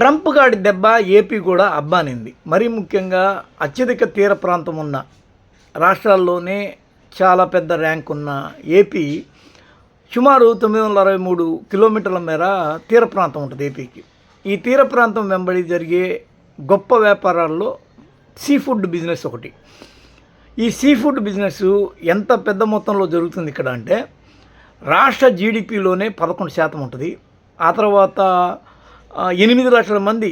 Trump గాడి దెబ్బ AP కూడా అబ్బానింది. మరీ ముఖ్యంగా అత్యధిక తీర ప్రాంతం ఉన్న రాష్ట్రాల్లోనే చాలా పెద్ద ర్యాంక్ ఉన్న ఏపీ సుమారు తొమ్మిది వందల అరవై మూడు కిలోమీటర్ల మేర తీర ప్రాంతం ఉంటుంది ఏపీకి. ఈ తీర ప్రాంతం వెంబడి జరిగే గొప్ప వ్యాపారాల్లో సీ ఫుడ్ బిజినెస్ ఒకటి. ఈ సీ ఫుడ్ బిజినెస్ ఎంత పెద్ద మొత్తంలో జరుగుతుంది ఇక్కడ అంటే రాష్ట్ర జీడిపిలోనే పదకొండు శాతం ఉంటుంది. ఆ తర్వాత ఎనిమిది లక్షల మంది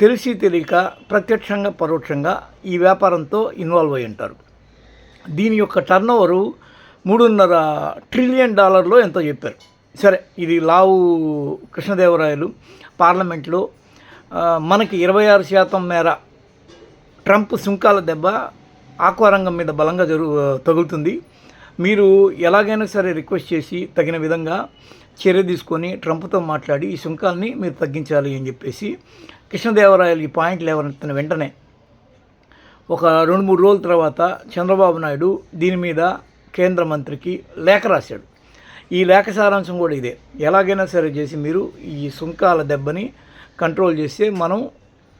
తెలిసి తెలియక ప్రత్యక్షంగా పరోక్షంగా ఈ వ్యాపారంతో ఇన్వాల్వ్ అయి ఉంటారు. దీని యొక్క టర్న్ ఓవరు మూడున్నర ట్రిలియన్ డాలర్లో ఎంతో చెప్పారు. సరే ఇది లావు కృష్ణదేవరాయలు పార్లమెంట్లో మనకి ఇరవై ఆరు శాతం మేర ట్రంప్ సుంకాల దెబ్బ ఆక్వారంగం మీద బలంగా జరుగు తగులుతుంది. మీరు ఎలాగైనా సరే రిక్వెస్ట్ చేసి తగిన విధంగా చర్య తీసుకొని ట్రంప్తో మాట్లాడి ఈ సుంకాల్ని మీరు తగ్గించాలి అని చెప్పేసి కృష్ణదేవరాయలు ఈ పాయింట్ లేవనెత్తిన వెంటనే ఒక రెండు మూడు రోజుల తర్వాత చంద్రబాబు నాయుడు దీని మీద కేంద్ర మంత్రికి లేఖ రాశాడు. ఈ లేఖ సారాంశం కూడా ఇదే. ఎలాగైనా సరే చేసి మీరు ఈ సుంకాల దెబ్బని కంట్రోల్ చేస్తే మనం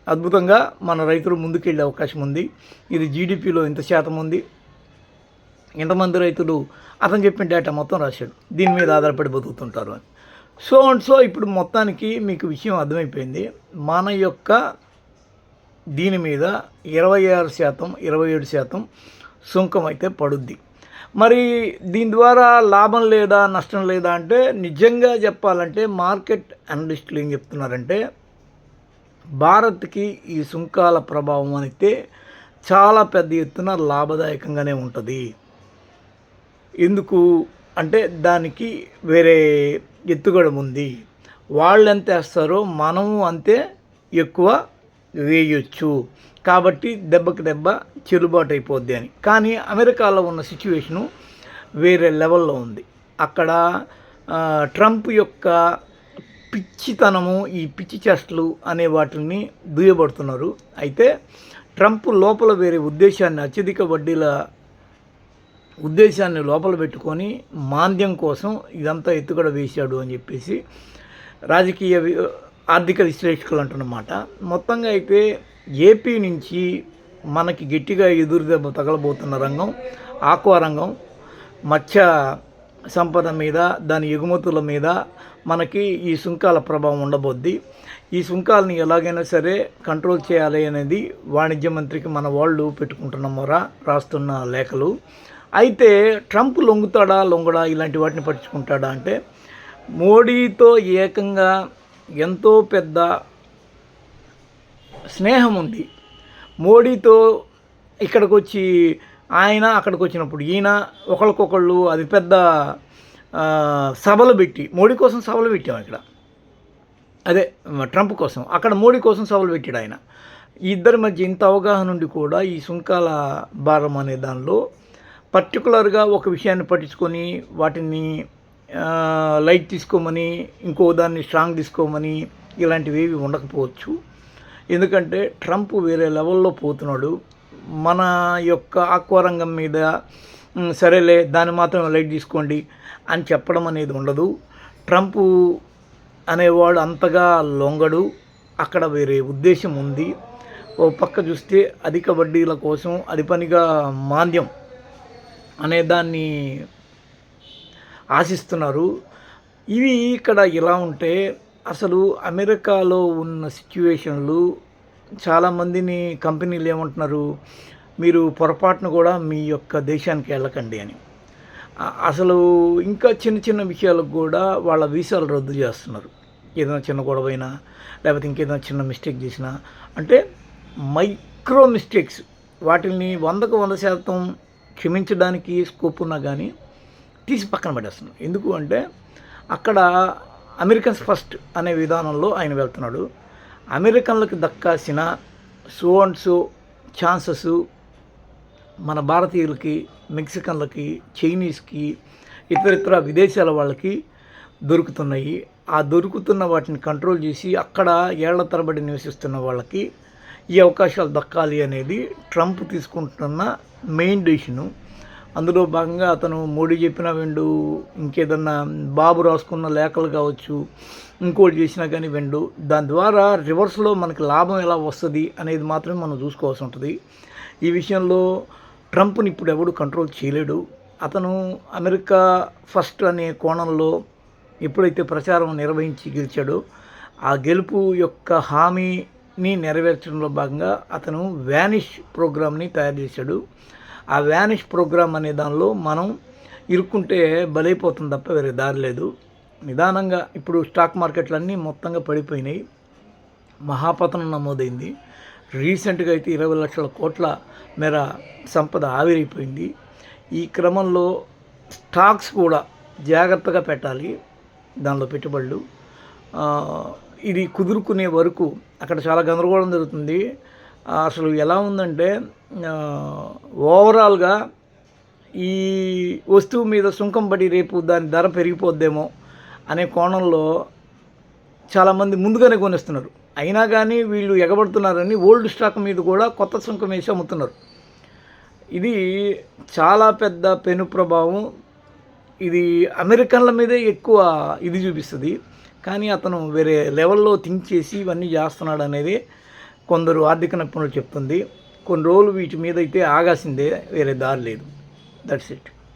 అద్భుతంగా మన రైతులు ముందుకెళ్ళే అవకాశం ఉంది. ఇది జీడిపిలో ఇంత శాతం ఉంది. ఎంతమంది రైతులు అతను చెప్పిన డేటా మొత్తం రాశాడు. దీని మీద ఆధారపడి బతుకుతుంటారు అని. సో అండ్ సో ఇప్పుడు మొత్తానికి మీకు విషయం అర్థమైపోయింది. మన యొక్క దీని మీద ఇరవై ఆరు శాతం ఇరవై ఏడు శాతం సుంకం అయితే పడుద్ది. మరి దీని ద్వారా లాభం లేదా నష్టం లేదా అంటే నిజంగా చెప్పాలంటే మార్కెట్ అనలిస్టులు ఏం చెప్తున్నారంటే భారత్కి ఈ సుంకాల ప్రభావం అయితే చాలా పెద్ద ఎత్తున లాభదాయకంగానే ఉంటుంది. ఎందుకు అంటే దానికి వేరే ఎత్తుగడ ఉంది. వాళ్ళు ఎంత వేస్తారో మనము అంతే ఎక్కువ వేయొచ్చు. కాబట్టి దెబ్బకి దెబ్బ చెల్లుబాటు అయిపోద్ది అని. కానీ అమెరికాలో ఉన్న సిచ్యువేషను వేరే లెవెల్లో ఉంది. అక్కడ ట్రంప్ యొక్క పిచ్చితనము ఈ పిచ్చి చేష్టలు అనే వాటిని దుయ్యబడుతున్నారు. అయితే ట్రంప్ లోపల వేరే ఉద్దేశాన్ని అత్యధిక వడ్డీల ఉద్దేశాన్ని లోపల పెట్టుకొని మాంద్యం కోసం ఇదంతా ఎత్తుగడ వేశాడు అని చెప్పేసి రాజకీయ ఆర్థిక విశ్లేషకులు అంటున్నమాట. మొత్తంగా అయితే ఏపీ నుంచి మనకి గట్టిగా ఎదురుదెబ్బ తగలబోతున్న రంగం ఆక్వా రంగం మత్స్య సంపద మీద దాని ఎగుమతుల మీద మనకి ఈ సుంకాల ప్రభావం ఉండబోద్ది. ఈ సుంకాలని ఎలాగైనా సరే కంట్రోల్ చేయాలి అనేది వాణిజ్య మంత్రికి మన వాళ్ళు పెట్టుకుంటున్న మొర రాస్తున్న లేఖలు. అయితే ట్రంప్ లొంగుతాడా లొంగడా ఇలాంటి వాటిని పట్టించుకుంటాడా అంటే మోడీతో ఏకంగా ఎంతో పెద్ద స్నేహం ఉంది. మోడీతో ఇక్కడికి వచ్చి ఆయన అక్కడికి వచ్చినప్పుడు ఈయన ఒకరికొకళ్ళు అది పెద్ద సభలు పెట్టి మోడీ కోసం సభలు పెట్టాం ఇక్కడ. అదే ట్రంప్ కోసం. అక్కడ మోడీ కోసం సభలు పెట్టాడు ఆయన. ఈ ఇద్దరి మధ్య ఇంత అవగాహన ఉండి కూడా ఈ సుంకాల భారం అనే దానిలో పర్టికులర్గా ఒక విషయాన్ని పట్టించుకొని వాటిని లైట్ తీసుకోమని ఇంకో దాన్ని స్ట్రాంగ్ తీసుకోమని ఇలాంటివి ఏవి ఉండకపోవచ్చు. ఎందుకంటే ట్రంప్ వేరే లెవెల్లో పోతున్నాడు. మన యొక్క ఆక్వారంగం మీద సరేలే దాన్ని మాత్రం లైట్ తీసుకోండి అని చెప్పడం అనేది ఉండదు. ట్రంప్ అనేవాడు అంతగా లొంగడు. అక్కడ వేరే ఉద్దేశం ఉంది. ఓ పక్క చూస్తే అధిక వడ్డీల కోసం అది పనిగా మాంద్యం అనే దాన్ని ఆశిస్తున్నారు. ఇవి ఇక్కడ ఇలా ఉంటే అసలు అమెరికాలో ఉన్న సిచ్యువేషన్లు చాలామందిని కంపెనీలు ఏమంటున్నారు మీరు పొరపాటును కూడా మీ యొక్క దేశానికి వెళ్ళకండి అని. అసలు ఇంకా చిన్న చిన్న విషయాలకు కూడా వాళ్ళ వీసాలు రద్దు చేస్తున్నారు. ఏదైనా చిన్న గొడవైనా లేకపోతే ఇంకేదైనా చిన్న మిస్టేక్ చేసినా. అంటే మైక్రో మిస్టేక్స్ వాటిని వందకు వంద శాతం క్షమించడానికి స్కోప్ ఉన్నా కానీ తీసి పక్కన పెట్టేస్తున్నాడు. ఎందుకు అంటే అక్కడ అమెరికన్స్ ఫస్ట్ అనే విధానంలో ఆయన వెళ్తున్నాడు. అమెరికన్లకు దక్కాల్సిన సో అండ్ సో ఛాన్సెస్ మన భారతీయులకి మెక్సికన్లకి చైనీస్కి ఇతరితర విదేశాల వాళ్ళకి దొరుకుతున్నాయి. ఆ దొరుకుతున్న వాటిని కంట్రోల్ చేసి అక్కడ ఏళ్ళ తరబడి నివసిస్తున్న వాళ్ళకి ఈ అవకాశాలు దక్కాలి అనేది ట్రంప్ తీసుకుంటున్న మెయిన్ డిసిషను. అందులో భాగంగా అతను మోడీ చెప్పిన విండు ఇంకేదన్నా బాబు రాసుకున్న లేఖలు కావచ్చు ఇంకోటి చేసినా కానీ వెండు. దాని ద్వారా రివర్స్లో మనకి లాభం ఎలా వస్తుంది అనేది మాత్రమే మనం చూసుకోవాల్సి ఉంటుంది. ఈ విషయంలో ట్రంప్ని ఇప్పుడు ఎవడు కంట్రోల్ చేయలేడు. అతను అమెరికా ఫస్ట్ అనే కోణంలో ఎప్పుడైతే ప్రచారం నిర్వహించి గెలిచాడో ఆ గెలుపు యొక్క హామీ ని నెరవేర్చడంలో భాగంగా అతను వ్యానిష్ ప్రోగ్రామ్ని తయారు చేశాడు. ఆ వ్యానిష్ ప్రోగ్రామ్ అనే దానిలో మనం ఇరుక్కుంటే బలైపోతుంది తప్ప వేరే దారి లేదు. నిదానంగా ఇప్పుడు స్టాక్ మార్కెట్లన్నీ మొత్తంగా పడిపోయినాయి. మహాపతనం నమోదైంది. రీసెంట్గా అయితే ఇరవై లక్షల కోట్ల మేర సంపద ఆవిరైపోయింది. ఈ క్రమంలో స్టాక్స్ కూడా జాగ్రత్తగా పెట్టాలి దానిలో పెట్టుబడులు. ఇది కుదురుకునే వరకు అక్కడ చాలా గందరగోళం జరుగుతుంది. అసలు ఎలా ఉందంటే ఓవరాల్గా ఈ వస్తువు మీద సుంకం పడి రేపు దాని ధర పెరిగిపోద్దేమో అనే కోణంలో చాలామంది ముందుగానే కొనేస్తున్నారు అయినా కానీ వీళ్ళు ఎగబడుతున్నారని ఓల్డ్ స్టాక్ మీద కూడా కొత్త సుంకం వేసి అమ్ముతున్నారు. ఇది చాలా పెద్ద పెను ప్రభావం. ఇది అమెరికన్ల మీదే ఎక్కువ ఇది చూపిస్తుంది. కానీ అతను వేరే లెవెల్లో థింక్ చేసి ఇవన్నీ చేస్తున్నాడు అనేది కొందరు ఆర్థిక నిపుణులు చెప్తుంది. కొన్ని రోజులు వీటి మీద అయితే ఆగాల్సిందే వేరే దారి లేదు. That's it